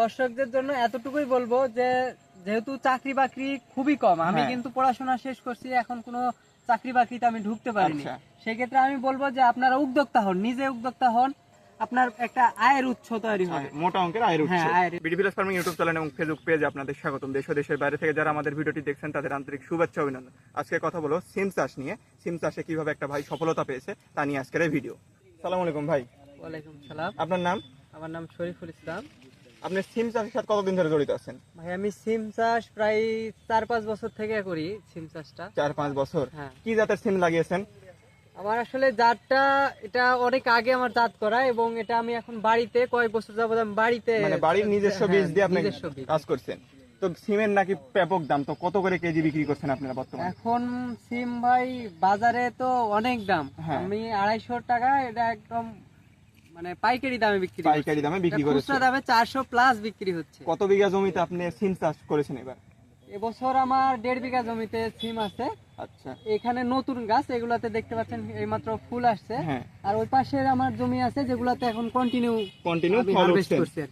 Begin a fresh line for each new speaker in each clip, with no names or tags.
দর্শকদের জন্য এতটুকুই বলব যে যেহেতু চাকরি বাকরি খুবই কম আমি
হ্যাঁ।
কিন্তু পড়াশোনা শেষ করছি এখন কোনো চাকরি বাকরিতে আমি ঢুকতে পারিনি।
আচ্ছা।
সেক্ষেত্রে আমি বলব যে আপনারা উদ্যোক্তা হন নিজে উদ্যোক্তা হন। আপনার একটা আয়ের উৎস তৈরি হবে।
মোটা অঙ্কের আয়ের উৎস।
হ্যাঁ,
BD village farming YouTube channel এবং ফেসবুক পেজে আপনাদের স্বাগতম। দেশ ও দেশের বাইরে থেকে যারা আমাদের ভিডিওটি দেখছেন তাদের আন্তরিক শুভেচ্ছা অভিনন্দন। আজকে কথা বলো সিম চাষ নিয়ে। সিম চাষে কীভাবে একটা ভাই সফলতা পেয়েছে তা নিয়ে আজকের এই ভিডিও সালাম আলাইকুম ভাই।
ওয়ালাইকুম সালাম।
আপনার নাম?
আমার নাম শরীফুল ইসলাম।
আপনি সিম চাষের সাথে কতদিন ধরে জড়িত আছেন?
ভাই আমি সিম চাষ প্রায় চার পাঁচ বছর থেকে করি সিম চাষটা।
চার পাঁচ বছর।
হ্যাঁ।
কি জাতের সিম লাগিয়েছেন?
আমার আসলে জাতটা এটা অনেক আগে আমার জাত করা এবং এটা আমি এখন বাড়িতে কয়েক বছর যাবত আমি বাড়িতে
মানে বাড়ির নিজস্ব
হ্যাঁ,
বীজ দিয়ে আপনি
নিজস্ব।
কাজ করছেন। তো সিমের নাকি ব্যাপক দাম? তো কত করে কেজি বিক্রি করছেন আপনারা বর্তমানে?
এখন সিম ভাই বাজারে তো অনেক দাম।
হ্যাঁ।
আমি আড়াইশো টাকা এটা একদম মানে পাইকারি দামে বিক্রি
পাইকারি দামে বিক্রি
খুচরা দামে চারশো প্লাস বিক্রি হচ্ছে।
কত বিঘা জমিতে আপনি সিম চাষ করেছেন এবার?
এবছর আমার দেড় বিঘা জমিতে সিম আছে।
আচ্ছা।
এখানে নতুন গাছ এগুলাতে দেখতে পাচ্ছেন এইমাত্র ফুল আসছে।
হ্যাঁ।
আর ওই পাশের আমার জমি আছে যেগুলাতে এখন কন্টিনিউ
কন্টিনিউ ফল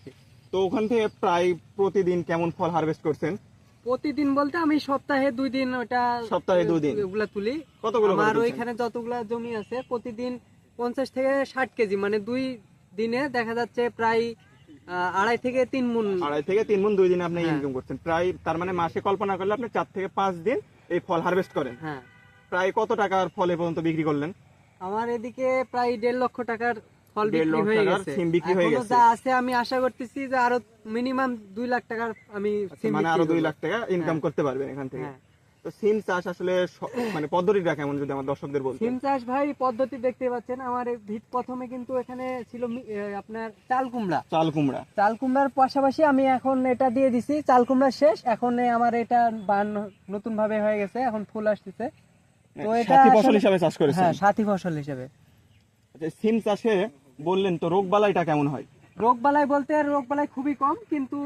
কি।
তো ওখান থেকে প্রায় প্রতিদিন কেমন ফল হারভেস্ট করছেন?
প্রতিদিন বলতে আমি সপ্তাহে দুই দিন ওটা
সপ্তাহে দুই দিন।
ওগুলা তুলি।
কতগুলো
আমার ওইখানে যতগুলা জমি আছে প্রতিদিন পঞ্চাশ থেকে ষাট কেজি মানে দুই দিনে দেখা যাচ্ছে প্রায় আড়াই থেকে তিন মুন
আড়াই থেকে তিন গুণ দুই দিন আপনি
হ্যাঁ।
ইনকাম করছেন। প্রায় তার মানে মাসে কল্পনা করলে আপনি চার থেকে পাঁচ দিন এই ফল হারভেস্ট করেন।
হ্যাঁ।
প্রায় কত টাকার ফল এ পর্যন্ত বিক্রি করলেন?
আমার এদিকে প্রায় দেড় লক্ষ টাকার ফল বিক্রি হয়ে গেছে।
সিম বিক্রি হয়ে গেছে।
যা আছে আমি আশা করতেছি যে আরও মিনিমাম দুই লাখ টাকার আমি
মানে আরও দুই লাখ টাকা ইনকাম
হ্যাঁ।
করতে পারবেন এখান থেকে।
হ্যাঁ।
তো সিম চাষ আসলে মানে পদ্ধতিটা কেমন যদি আমার দর্শকদের বলতেন?
সিম চাষ ভাই পদ্ধতি দেখতে পাচ্ছেন আমার ভিত প্রথমে কিন্তু এখানে ছিল আপনার চাল কুমড়া।
চাল কুমড়া।
চাল কুমড়ার পাশাপাশি আমি এখন এটা দিয়ে দিছি চাল কুমড়া শেষ এখন আমার এটা বান নতুন ভাবে হয়ে গেছে এখন ফুল আসতেছে। তো এটা
সাথী ফসল হিসাবে চাষ করেছেন?
হ্যাঁ সাথী ফসল হিসেবে।
আচ্ছা, সিম চাষে বললেন তো রোগ বালাইটা কেমন হয়?
রোগ বালাই বলতে রোগ বালাই খুবই কম কিন্তু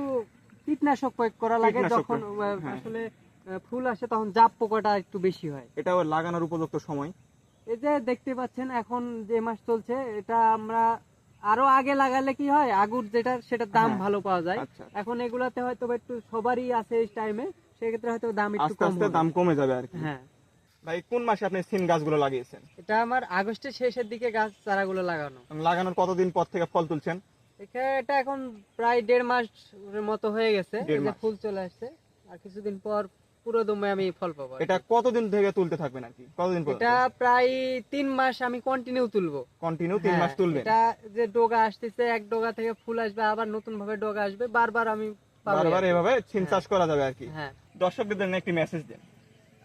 কীটনাশক প্রয়োগ করা লাগে যখন
হ্যাঁ।
আসলে ফুল আসে তখন জাপ পোকাটা একটু বেশি হয়।
এটা লাগানোর উপযুক্ত সময়?
এই যে দেখতে পাচ্ছেন এখন যে মাস চলছে এটা আমরা আরও আগে লাগালে কি হয় আগুর যেটা সেটার দাম
হ্যাঁ।
ভালো পাওয়া যায়।
আচ্ছা
এখন এগুলাতে হয়তো একটু সবারই আছে এই টাইমে সেক্ষেত্রে হয়তো দাম একটু কম
আস্তে দাম কমে যাবে আর কি।
হ্যাঁ।
ভাই কোন মাসে আপনি সিম গাছগুলো লাগিয়েছেন?
এটা আমার আগস্টের শেষের দিকে গাছ চারাগুলো লাগানো।
লাগানোর কতদিন পর থেকে ফল তুলছেন?
এটা এখন প্রায় দেড় মাস মতো হয়ে গেছে। ফুল চলে আসছে। আর কিছুদিন পর পুরো দমে আমি ফল পাবো
এটা কতদিন থেকে তুলতে থাকবেন আর কি? কতদিন
এটা প্রায় তিন মাস আমি কন্টিনিউ তুলবো।
কন্টিনিউ তিন
হ্যাঁ,
মাস তুলবেন?
এটা যে ডোগা আসতেছে এক ডোগা থেকে ফুল আসবে আবার নতুন ভাবে ডোগা আসবে বারবার আমি
বারবার এভাবে সিম চাষ করা যাবে আর কি।
হ্যাঁ।
দর্শকদের জন্য একটি মেসেজ দেন।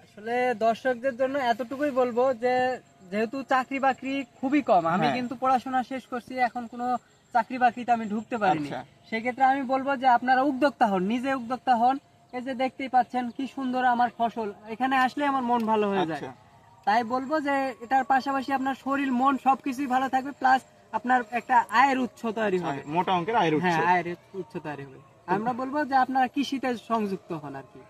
আসলে দর্শকদের জন্য এতটুকুই বলব যে যেহেতু চাকরি বাকরি খুবই কম আমি
হ্যাঁ।
কিন্তু পড়াশোনা শেষ করছি এখন কোনো চাকরি বাকরিতে আমি ঢুকতে পারিনি।
আচ্ছা।
সেক্ষেত্রে আমি বলব যে আপনারা উদ্যোক্তা হন নিজে উদ্যোক্তা হন এই যে দেখতেই পাচ্ছেন কি সুন্দর আমার ফসল। এখানে আসলে আমার মন ভালো হয়ে যায়।
আচ্ছা।
তাই বলব যে এটার পাশাপাশি আপনার শরীর মন সবকিছুই ভালো থাকবে প্লাস আপনার একটা আয়ের উৎস তৈরি হবে।
মোটা অঙ্কের আয়ের উৎস।
হ্যাঁ আয়ের উৎস তৈরি হবে। আমরা বলব যে আপনারা কৃষিতে সংযুক্ত হন আর কি।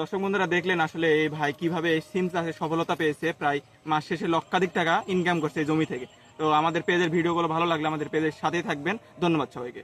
দর্শক বন্ধুরা দেখলেন আসলে এই ভাই কীভাবে এই সিম চাষে সফলতা পেয়েছে। প্রায় মাস শেষে লক্ষাধিক টাকা ইনকাম করছে জমি থেকে। তো আমাদের পেজের ভিডিওগুলো ভালো লাগলে আমাদের পেজের সাথেই থাকবেন। ধন্যবাদ সবাইকে।